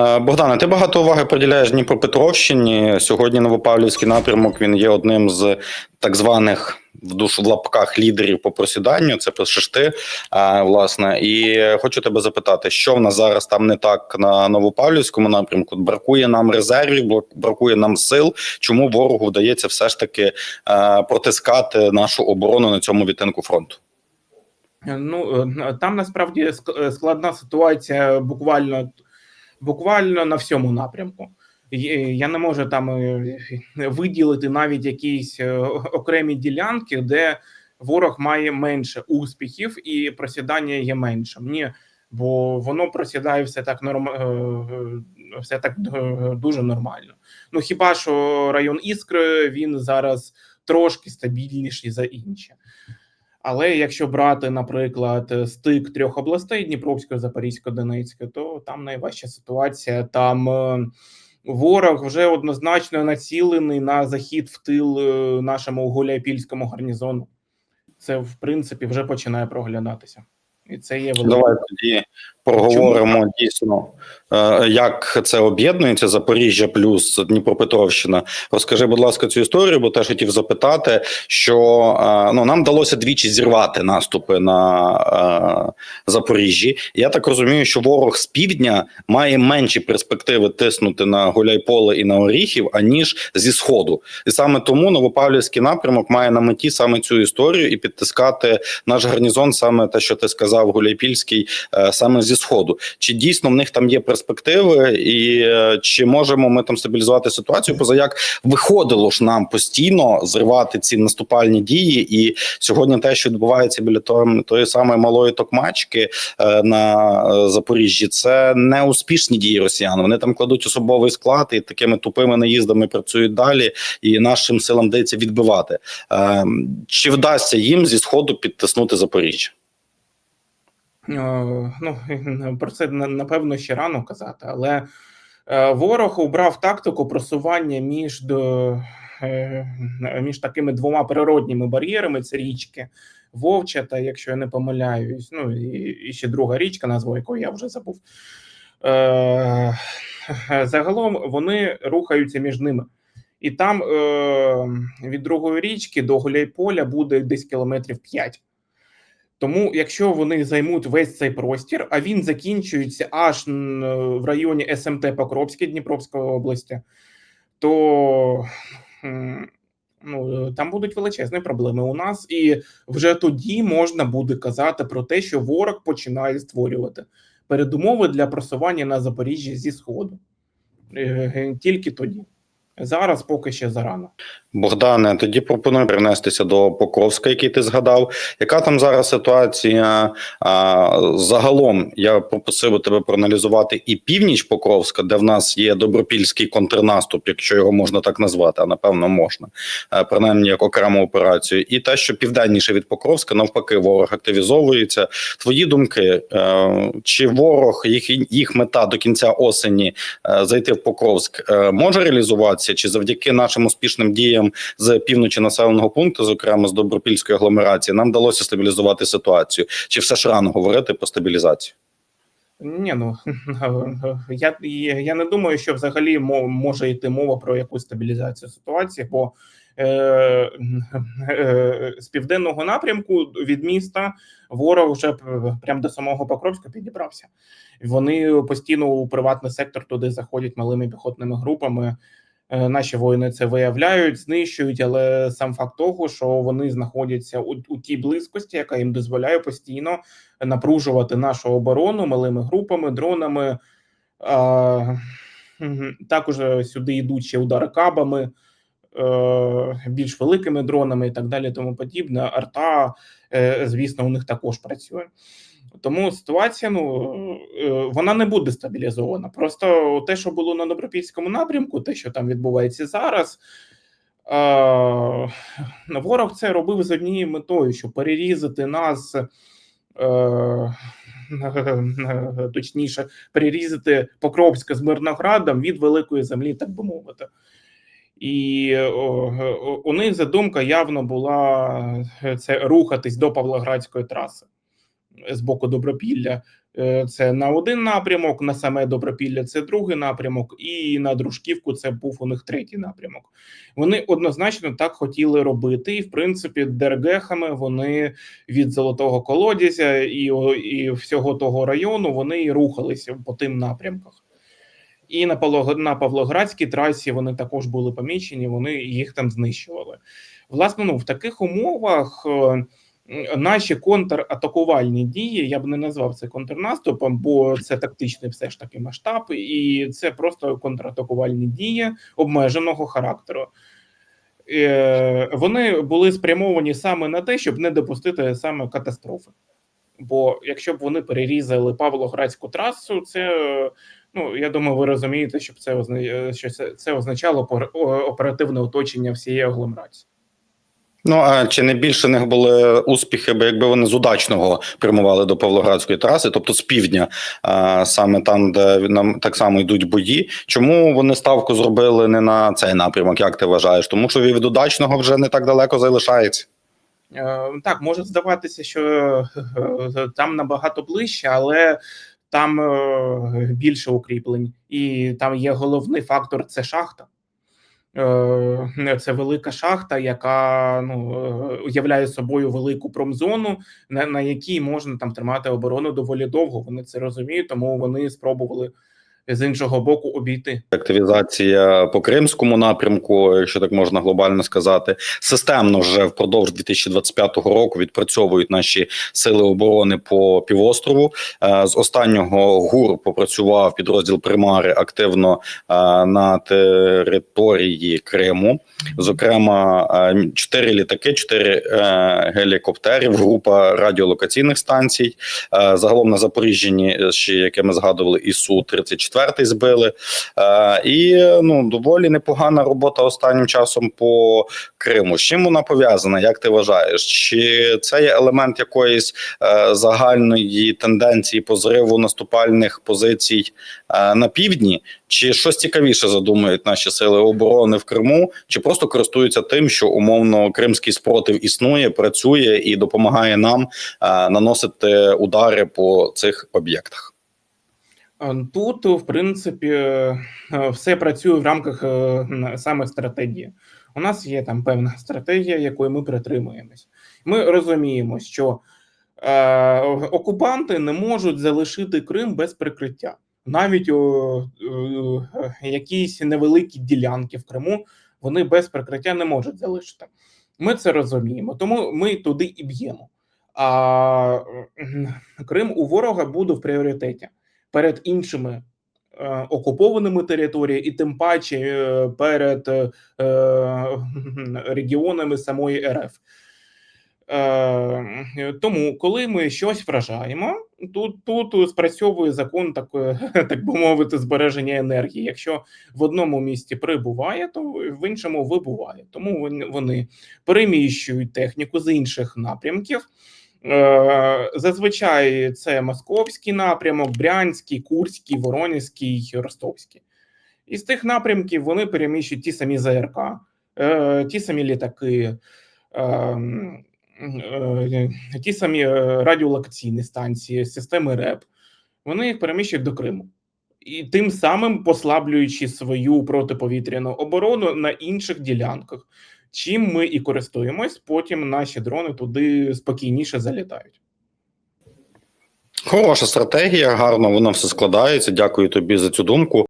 Е, Богдане, ти багато уваги приділяєш Дніпропетровщині. Сьогодні Новопавлівський напрямок він є одним з так званих в душу в лапках лідерів по просіданню. Це пишеш ти, е, власне. І хочу тебе запитати, що в нас зараз там не так на Новопавлівському напрямку? Бракує нам резервів, бракує нам сил. Чому ворогу вдається все ж таки е, протискати нашу оборону на цьому відтинку фронту? Ну там насправді складна ситуація буквально буквально на всьому напрямку. Я не можу там е, виділити навіть якісь е, окремі ділянки, де ворог має менше успіхів і просідання є меншим. Ні, бо воно просідає все так норм... е, е, все так е, дуже нормально. Ну хіба що район Іскри він зараз трошки стабільніший за інші. Але якщо брати, наприклад, стик трьох областей Дніпровської, Запорізької, Донецької, то там найважча ситуація. Там е, ворог вже однозначно націлений на захід в тил е, нашому Гуляйпільському гарнізону. Це в принципі вже починає проглядатися, і це є велика. Давай тоді проговоримо дійсно, е, як це об'єднується Запоріжжя плюс Дніпропетровщина. Розкажи, будь ласка, цю історію, бо теж хотів запитати, що е, ну нам вдалося двічі зірвати наступи на е, Запоріжжі. Я так розумію, що ворог з півдня має менші перспективи тиснути на Гуляйполе і на Оріхів, аніж зі сходу. І саме тому Новопавлівський напрямок має на меті саме цю історію і підтискати наш гарнізон, саме те, що ти сказав, Гуляйпільський, е, саме зі сходу. Чи дійсно в них там є перспективи, і е, чи можемо ми там стабілізувати ситуацію? Поза як виходило ж нам постійно зривати ці наступальні дії, і сьогодні те, що відбувається біля того, тої самої малої токмачки е, на Запоріжжі, це не успішні дії росіян. Вони там кладуть особовий склад і такими тупими наїздами працюють далі, і нашим силам вдається відбивати. Е, Чи вдасться їм зі сходу підтиснути Запоріжжя? Е, Ну про це напевно ще рано казати, але е, ворог обрав тактику просування між до, е, між такими двома природніми бар'єрами: це річки Вовча, та якщо я не помиляюсь, ну і, і ще друга річка, назву якої я вже забув. Загалом вони рухаються між ними. І там е, від другої річки до Гуляйполя буде десь кілометрів 5. Тому, якщо вони займуть весь цей простір, а він закінчується аж в районі СМТ Покровське Дніпровської області, то ну, там будуть величезні проблеми у нас, і вже тоді можна буде казати про те, що ворог починає створювати передумови для просування на Запоріжжя зі сходу. Е, Тільки тоді. Зараз поки ще зарано. Богдане, тоді пропоную перенестися до Покровська, який ти згадав. Яка там зараз ситуація? А, загалом я попросив би тебе проаналізувати і північ Покровська, де в нас є добропільський контрнаступ, якщо його можна так назвати, а напевно можна, е, принаймні як окрему операцію, і те, що південніше від Покровська, навпаки, ворог активізовується. Твої думки, е, чи ворог їх їх мета до кінця осені е, зайти в Покровськ може реалізуватися, чи завдяки нашим успішним діям з півночі населеного пункту, зокрема з Добропільської агломерації, нам вдалося стабілізувати ситуацію? Чи все ж рано говорити про стабілізацію? Ні, ну я, я не думаю, що взагалі може йти мова про якусь стабілізацію ситуації, бо е, е, з південного напрямку від міста ворог вже п- прям до самого Покровська підібрався. Вони постійно у приватний сектор туди заходять малими піхотними групами. Е, Наші воїни це виявляють, знищують, але сам факт того, що вони знаходяться у, у тій близькості, яка їм дозволяє постійно напружувати нашу оборону малими групами, дронами. А, також е, сюди йдуть ще удари кабами, більш великими дронами і так далі, тому подібне. Арта, е, звісно, у них також працює. Тому ситуація ну е, вона не буде стабілізована. Просто те, що було на добропільському напрямку, те, що там відбувається зараз. е, Ворог це робив з однією метою, щоб перерізати нас, е, точніше, перерізати Покровське з Мирноградом від великої землі, так би мовити. І у них задумка явно була е, це рухатись до Павлоградської траси з боку Добропілля. Е, Це на один напрямок, на саме Добропілля це другий напрямок, і на Дружківку це був у них третій напрямок. Вони однозначно так хотіли робити, і в принципі, дергехами вони від золотого колодязя і, і всього того району вони рухалися по тим напрямках. І на на Павлоградській трасі вони також були помічені, вони їх там знищували. Власне, ну в таких умовах е, наші контратакувальні дії, я б не назвав це контрнаступом, бо це тактичний все ж таки масштаб, і це просто контратакувальні дії обмеженого характеру. Е, Вони були спрямовані саме на те, щоб не допустити саме катастрофи. Бо якщо б вони перерізали Павлоградську трасу, це ну я думаю, ви розумієте, щоб це озна- що це, означало оперативне оточення всієї агломерації. Ну а чи не більше них були успіхи, бо якби вони з удачного прямували до Павлоградської траси, тобто з півдня, а, саме там, де нам так само йдуть бої. Чому вони ставку зробили не на цей напрямок? Як ти вважаєш? Тому що від удачного вже не так далеко залишається. Е, Так, може здаватися, що е, там набагато ближче, але там е, більше укріплень, і там є головний фактор це шахта. Е, Це велика шахта, яка ну уявляє являє собою велику промзону, на, на якій можна там тримати оборону доволі довго. Вони це розуміють, тому вони спробували з іншого боку обійти. Активізація по кримському напрямку, якщо так можна глобально сказати, системно вже впродовж 2025 року відпрацьовують наші сили оборони по півострову. Е, З останнього ГУР попрацював підрозділ Примари активно е, на території Криму. Зокрема, е, чотири літаки, чотири гелікоптерів, група радіолокаційних станцій. Загалом на Запоріжжі, ще яке ми згадували, ІСУ 34 збили. Е, І ну доволі непогана робота останнім часом по Криму. З чим вона пов'язана? Як ти вважаєш? Чи це є елемент якоїсь е, загальної тенденції по зриву наступальних позицій е, на півдні? Чи щось цікавіше задумують наші сили оборони в Криму, чи просто користуються тим, що умовно кримський спротив існує, працює і допомагає нам е, наносити удари по цих об'єктах? Тут, в принципі, е, все працює в рамках е, саме стратегії. У нас є там певна стратегія, якої ми притримуємось. Ми розуміємо, що е, окупанти не можуть залишити Крим без прикриття. Навіть о, е, якісь невеликі ділянки в Криму вони без прикриття не можуть залишити. Ми це розуміємо, тому ми туди і б'ємо. А Крим у ворога буде в пріоритеті перед іншими е, окупованими територіями, і тим паче е, перед е, регіонами самої РФ. Е, тому, коли ми щось вражаємо, тут, тут спрацьовує закон так, так би мовити, збереження енергії. Якщо в одному місці прибуває, то в іншому вибуває. Тому вони переміщують техніку з інших напрямків. Е, Зазвичай це московський напрямок, Брянський, Курський, Воронезький, Ростовський. Із тих напрямків вони переміщують ті самі ЗРК, е, ті самі літаки, е, ті самі радіолокаційні станції, системи РЕП. Вони їх переміщують до Криму. І тим самим послаблюючи свою протиповітряну оборону на інших ділянках. Чим ми і користуємось, потім наші дрони туди спокійніше залітають. Хороша стратегія, гарно воно все складається. Дякую тобі за цю думку.